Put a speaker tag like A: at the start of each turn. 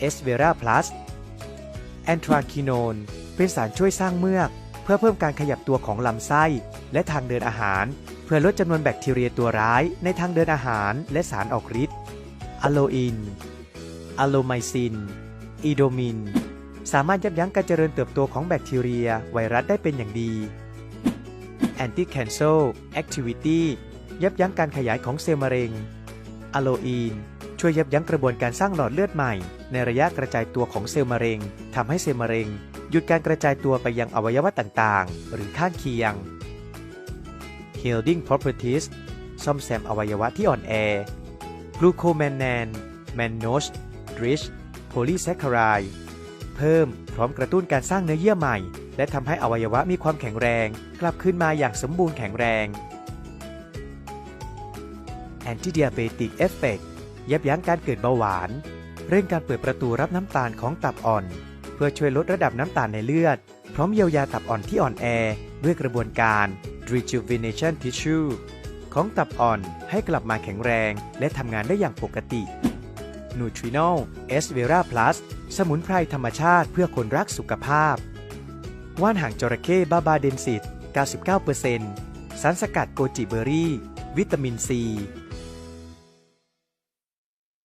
A: เอสเวราพลัสแอนทราคิโนนเป็นสารช่วยสร้างเมือก เพื่อเพิ่มการขยับตัวของลำไส้ และทางเดินอาหาร เพื่อลดจำนวนแบคทีเรียตัวร้ายในทางเดินอาหารและสารออกฤทธิ์อะโลอินอะโลไมซิน อีโดมิน สามารถยับยั้งการเจริญเติบโตของแบคทีเรียไวรัสได้เป็นอย่างดี Anti-Cancer Activity ยับยั้งการขยายของเซลล์มะเร็ง อะโลอีน ช่วยยับยั้งกระบวนการสร้างหลอดเลือดใหม่ ในระยะกระจายตัวของเซลล์มะเร็งทำให้เซลล์มะเร็ง หยุดการกระจายตัวไปยังอวัยวะต่างๆ หรือข้างเคียง Healing Properties ซ่อมแซมอวัยวะที่อ่อนแอกลูโคแมนแนนแมนโนชริชโพลีแซคคารายเพิ่มพร้อมกระตุ้นการสร้างเนื้อเยื่อใหม่ และทำให้อวัยวะมีความแข็งแรง กลับคืนมาอย่างสมบูรณ์แข็งแรง Anti-diabetic effect ยับยั้งการเกิดเบาหวาน เร่งการเปิดประตูรับน้ำตาลของตับอ่อน เพื่อช่วยลดระดับน้ำตาลในเลือด พร้อมเยียวยาตับอ่อนที่อ่อนแอ ด้วยกระบวนการ rejuvenation tissue ของตับอ่อนให้กลับมาแข็งแรง และทำงานได้อย่างปกติ n u t r i n o l S Vera Plus สมุนไพรธรรมชาติเพื่อคนรักสุขภาพ ว่านหางจระเข้บาบาเดนซิต 99%สารสกัดโกจิเบอรี่ วิตามินซี